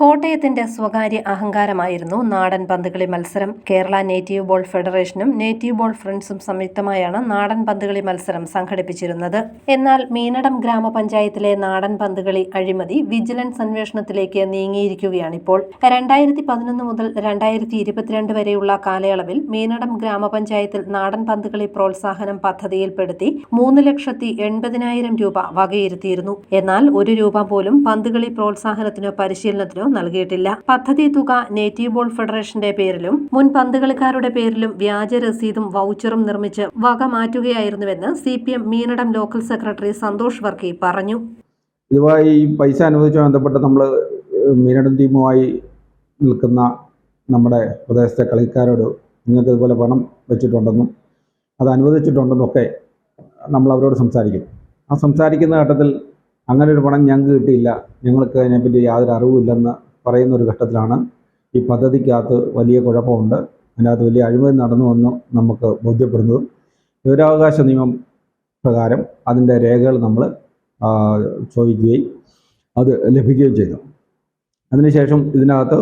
കോട്ടയത്തിന്റെ സ്വകാര്യ അഹങ്കാരമായിരുന്നു നാടൻ പന്തുകളി മത്സരം. കേരള നേറ്റീവ് ബോൾ ഫെഡറേഷനും നേറ്റീവ് ബോൾ ഫ്രണ്ട്സും സംയുക്തമായാണ് നാടൻ പന്തുകളി മത്സരം സംഘടിപ്പിച്ചിരുന്നത്. എന്നാൽ മീനടം ഗ്രാമപഞ്ചായത്തിലെ നാടൻ പന്തുകളി അഴിമതി വിജിലൻസ് അന്വേഷണത്തിലേക്ക് നീങ്ങിയിരിക്കുകയാണിപ്പോൾ. രണ്ടായിരത്തി പതിനൊന്ന് മുതൽ രണ്ടായിരത്തി ഇരുപത്തിരണ്ട് വരെയുള്ള കാലയളവിൽ മീനടം ഗ്രാമപഞ്ചായത്തിൽ നാടൻ പന്തുകളി പ്രോത്സാഹനം പദ്ധതിയിൽപ്പെടുത്തി മൂന്ന് ലക്ഷത്തി എൺപതിനായിരം രൂപ വകയിരുത്തിയിരുന്നു. എന്നാൽ ഒരു രൂപ പോലും പന്തുകളി പ്രോത്സാഹനത്തിനോ പരിശീലനത്തിനോ നൽകിയിട്ടില്ല. പദ്ധതി തുക നേറ്റീവ് ബോൾ ഫെഡറേഷന്റെ പേരിലും മുൻ പന്ത് കളിക്കാരുടെ പേരിലും വ്യാജ രസീതും വൗച്ചറും നിർമ്മിച്ച് വക മാറ്റുകയായിരുന്നുവെന്ന് C P M Meenadam local secretary Santhosh Varkey പറഞ്ഞു. ഇതുമായി പൈസ അനുവദിച്ചുമായി ബന്ധപ്പെട്ട് നമ്മൾ മീനടം ടീമുമായി നിൽക്കുന്ന നമ്മുടെ പ്രദേശത്തെ കളിക്കാരോട് നിങ്ങൾക്ക് ഇതുപോലെ പണം വെച്ചിട്ടുണ്ടെന്നും അത് അനുവദിച്ചിട്ടുണ്ടെന്നൊക്കെ നമ്മൾ അവരോട് സംസാരിക്കും. ആ സംസാരിക്കുന്ന ഘട്ടത്തിൽ അങ്ങനെ ഒരു പണം ഞങ്ങൾക്ക് കിട്ടിയില്ല. ഞങ്ങൾക്ക് അതിനെപ്പറ്റി യാതൊരു അറിവുമില്ലെന്ന് പറയുന്ന ഒരു ഘട്ടത്തിലാണ് ഈ പദ്ധതിക്കകത്ത് വലിയ കുഴപ്പമുണ്ട്. അതിനകത്ത് വലിയ അഴിമതി നടന്നുവെന്ന് നമുക്ക് ബോധ്യപ്പെടുന്നതും വിവരാവകാശ നിയമം പ്രകാരം അതിന്റെ രേഖകൾ നമ്മൾ ചോദിക്കുകയും അത് ലഭിക്കുകയും ചെയ്തു. അതിനുശേഷം ഇതിനകത്ത്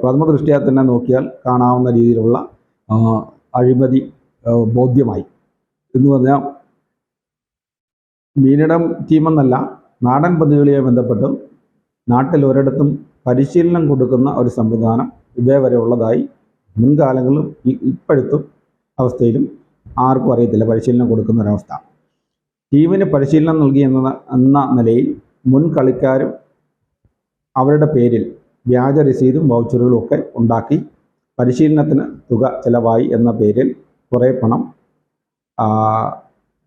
പ്രഥമ ദൃഷ്ടിയാൽ തന്നെ നോക്കിയാൽ കാണാവുന്ന രീതിയിലുള്ള അഴിമതി ബോധ്യമായി. എന്ന് പറഞ്ഞാൽ മീനിടം ടീമെന്നല്ല നാടൻ പദ്ധതികളുമായി ബന്ധപ്പെട്ട് നാട്ടിൽ ഒരിടത്തും പരിശീലനം കൊടുക്കുന്ന ഒരു സംവിധാനം ഇതേവരെ ഉള്ളതായി മുൻകാലങ്ങളിലും ഇപ്പോഴത്തും അവസ്ഥയിലും ആർക്കും അറിയത്തില്ല പരിശീലനം കൊടുക്കുന്ന ഒരവസ്ഥ. ടീമിന് പരിശീലനം നൽകി എന്ന എന്ന നിലയിൽ മുൻ കളിക്കാരും അവരുടെ പേരിൽ വ്യാജ രസീതും വൗച്ചറുകളും ഒക്കെ ഉണ്ടാക്കി പരിശീലനത്തിന് തുക ചിലവായി എന്ന പേരിൽ കുറേ പണം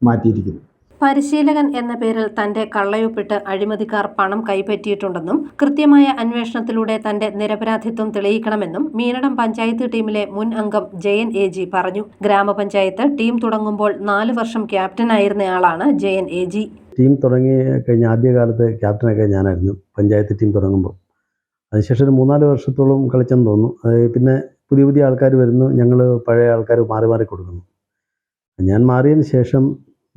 മാറ്റിയിരിക്കുന്നു. പരിശീലകൻ എന്ന പേരിൽ തന്റെ കള്ളയൊപ്പിട്ട് അഴിമതിക്കാർ പണം കൈപ്പറ്റിയിട്ടുണ്ടെന്നും കൃത്യമായ അന്വേഷണത്തിലൂടെ തന്റെ നിരപരാധിത്വം തെളിയിക്കണമെന്നും മീനടം പഞ്ചായത്ത് ടീമിലെ മുൻ അംഗം ജയൻ എ ജി പറഞ്ഞു. ഗ്രാമപഞ്ചായത്ത് ടീം തുടങ്ങുമ്പോൾ നാല് വർഷം ക്യാപ്റ്റനായിരുന്നയാളാണ് ജയൻ എ ജി. ടീം തുടങ്ങി കഴിഞ്ഞ ആദ്യകാലത്ത് ക്യാപ്റ്റനൊക്കെ ഞാനായിരുന്നു. പഞ്ചായത്ത് ടീം തുടങ്ങുമ്പോൾ. അതിനുശേഷം ഒരു മൂന്നാൽ വർഷത്തോളം കളിച്ചെന്ന് തോന്നുന്നു. പിന്നെ പുതിയ പുതിയ ആൾക്കാർ വരുന്നു. ഞങ്ങൾ പഴയ ആൾക്കാർ മാറി മാറി കൊടുക്കുന്നു. ഞാൻ മാറിയതിന് ശേഷം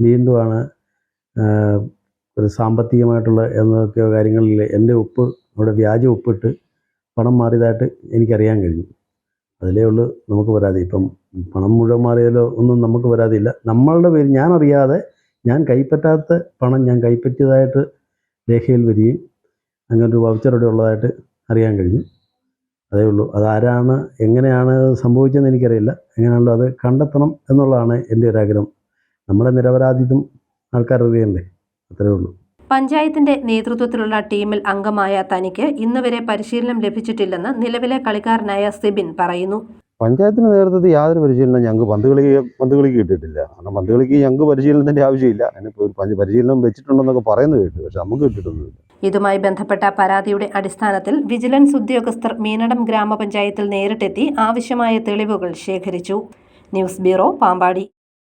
വീണ്ടുമാണ് ഒരു സാമ്പത്തികമായിട്ടുള്ള എന്നൊക്കെ കാര്യങ്ങളിൽ എന്റെ ഉപ്പ് അവിടെ വ്യാജ ഉപ്പിട്ട് പണം മാറിയതായിട്ട് എനിക്കറിയാൻ കഴിഞ്ഞു. അതിലേ ഉള്ളൂ നമുക്ക് പരാതി. ഇപ്പം പണം മുഴുവൻ മാറിയാലോ ഒന്നും നമുക്ക് വരാതില്ല നമ്മളുടെ പേര് ഞാൻ അറിയാതെ ഞാൻ കൈപ്പറ്റാത്ത പണം ഞാൻ കൈപ്പറ്റിയതായിട്ട് രേഖയിൽ വരികയും അങ്ങനെ ഒരു അവിടെ ഉള്ളതായിട്ട് അറിയാൻ കഴിഞ്ഞു. അതേ ഉള്ളൂ. അതാരാണ് എങ്ങനെയാണ് സംഭവിച്ചതെന്ന് എനിക്കറിയില്ല. എങ്ങനെയാണല്ലോ അത് കണ്ടെത്തണം എന്നുള്ളതാണ് എന്റെ ഒരു ആഗ്രഹം നമ്മുടെ നിരപരാധിത്വം ആൾക്കാർ അറിയണ്ടേ അത്രേ ഉള്ളൂ. പഞ്ചായത്തിന്റെ നേതൃത്വത്തിലുള്ള ടീമിൽ അംഗമായ തനിക്ക് ഇന്ന് വരെ പരിശീലനം ലഭിച്ചിട്ടില്ലെന്ന് നിലവിലെ കളിക്കാരനായ സിബിൻ പറയുന്നു. പഞ്ചായത്തിന്റെ നേതൃത്വത്തിൽ യാതൊരു പരിശീലനം ഞങ്ങൾക്ക് പന്ത് കളി പന്ത് കളിക്ക് കിട്ടിയിട്ടില്ല. കാരണം പന്ത് കളിക്ക് ഞങ്ങൾക്ക് പരിശീലനത്തിന്റെ ആവശ്യമില്ല. അതിനിപ്പോൾ പരിശീലനം വെച്ചിട്ടുണ്ടെന്നൊക്കെ പറയുന്നത് കേട്ടു. പക്ഷെ നമുക്ക് കിട്ടിയിട്ടൊന്നുമില്ല ഇതുമായി ബന്ധപ്പെട്ട പരാതിയുടെ അടിസ്ഥാനത്തിൽ വിജിലൻസ് ഉദ്യോഗസ്ഥർ മീനടം ഗ്രാമപഞ്ചായത്തിൽ നേരിട്ടെത്തി ആവശ്യമായ തെളിവുകൾ ശേഖരിച്ചു. News bureau Pampady.